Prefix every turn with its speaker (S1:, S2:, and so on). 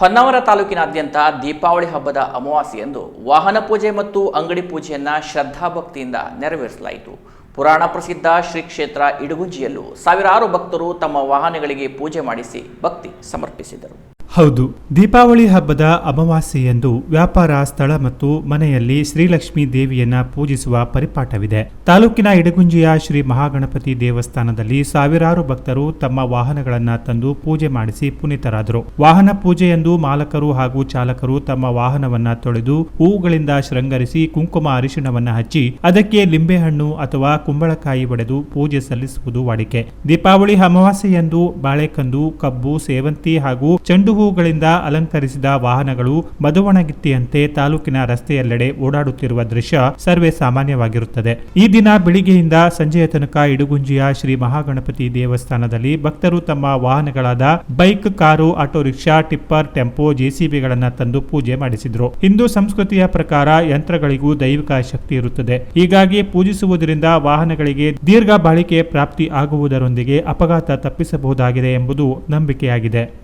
S1: ಹೊನ್ನಾವರ ತಾಲೂಕಿನಾದ್ಯಂತ ದೀಪಾವಳಿ ಹಬ್ಬದ ಅಮಾವಾಸ್ಯೆಯಂದು ವಾಹನ ಪೂಜೆ ಮತ್ತು ಅಂಗಡಿ ಪೂಜೆಯನ್ನ ಶ್ರದ್ಧಾಭಕ್ತಿಯಿಂದ ನೆರವೇರಿಸಲಾಯಿತು. ಪುರಾಣ ಪ್ರಸಿದ್ಧ ಶ್ರೀ ಕ್ಷೇತ್ರ ಇಡಗುಂಜಿಯಲ್ಲೂ ಸಾವಿರಾರು ಭಕ್ತರು ತಮ್ಮ ವಾಹನಗಳಿಗೆ ಪೂಜೆ ಮಾಡಿಸಿ ಭಕ್ತಿ ಸಮರ್ಪಿಸಿದರು.
S2: ಹೌದು, ದೀಪಾವಳಿ ಹಬ್ಬದ ಅಮಾವಾಸ್ಯೆಯಂದು ವ್ಯಾಪಾರ, ಸ್ಥಳ ಮತ್ತು ಮನೆಯಲ್ಲಿ ಶ್ರೀಲಕ್ಷ್ಮಿ ದೇವಿಯನ್ನ ಪೂಜಿಸುವ ಪರಿಪಾಠವಿದೆ. ತಾಲೂಕಿನ ಇಡಗುಂಜಿಯ ಶ್ರೀ ಮಹಾಗಣಪತಿ ದೇವಸ್ಥಾನದಲ್ಲಿ ಸಾವಿರಾರು ಭಕ್ತರು ತಮ್ಮ ವಾಹನಗಳನ್ನ ತಂದು ಪೂಜೆ ಮಾಡಿಸಿ ಪುನೀತರಾದರು. ವಾಹನ ಪೂಜೆಯಂದು ಮಾಲಕರು ಹಾಗೂ ಚಾಲಕರು ತಮ್ಮ ವಾಹನವನ್ನ ತೊಳೆದು ಹೂವುಗಳಿಂದ ಶೃಂಗರಿಸಿ ಕುಂಕುಮ ಅರಿಶಿಣವನ್ನ ಹಚ್ಚಿ, ಅದಕ್ಕೆ ಲಿಂಬೆಹಣ್ಣು ಅಥವಾ ಕುಂಬಳಕಾಯಿ ಒಡೆದು ಪೂಜೆ ಸಲ್ಲಿಸುವುದು ವಾಡಿಕೆ. ದೀಪಾವಳಿ ಅಮಾವಾಸ್ಯೆಯಂದು ಬಾಳೆಕಂದು, ಕಬ್ಬು, ಸೇವಂತಿ ಹಾಗೂ ಚೆಂಡು ಹೂಗಳಿಂದ ಅಲಂಕರಿಸಿದ ವಾಹನಗಳು ಮದುವಣಗಿತ್ತಿಯಂತೆ ತಾಲೂಕಿನ ರಸ್ತೆಯೆಲ್ಲೆಡೆ ಓಡಾಡುತ್ತಿರುವ ದೃಶ್ಯ ಸರ್ವೇ ಸಾಮಾನ್ಯವಾಗಿರುತ್ತದೆ. ಈ ದಿನ ಬೆಳಿಗ್ಗೆಯಿಂದ ಸಂಜೆಯ ತನಕ ಇಡುಗುಂಜಿಯ ಶ್ರೀ ಮಹಾಗಣಪತಿ ದೇವಸ್ಥಾನದಲ್ಲಿ ಭಕ್ತರು ತಮ್ಮ ವಾಹನಗಳಾದ bike, car, auto, rickshaw, tipper, tempo ಜೆಸಿಬಿಗಳನ್ನು ತಂದು ಪೂಜೆ ಮಾಡಿಸಿದ್ರು. ಹಿಂದೂ ಸಂಸ್ಕೃತಿಯ ಪ್ರಕಾರ ಯಂತ್ರಗಳಿಗೂ ದೈವಿಕ ಶಕ್ತಿ ಇರುತ್ತದೆ. ಹೀಗಾಗಿ ಪೂಜಿಸುವುದರಿಂದ ವಾಹನಗಳಿಗೆ ದೀರ್ಘ ಬಾಳಿಕೆ ಪ್ರಾಪ್ತಿ ಆಗುವುದರೊಂದಿಗೆ ಅಪಘಾತ ತಪ್ಪಿಸಬಹುದಾಗಿದೆ ಎಂಬುದು ನಂಬಿಕೆಯಾಗಿದೆ.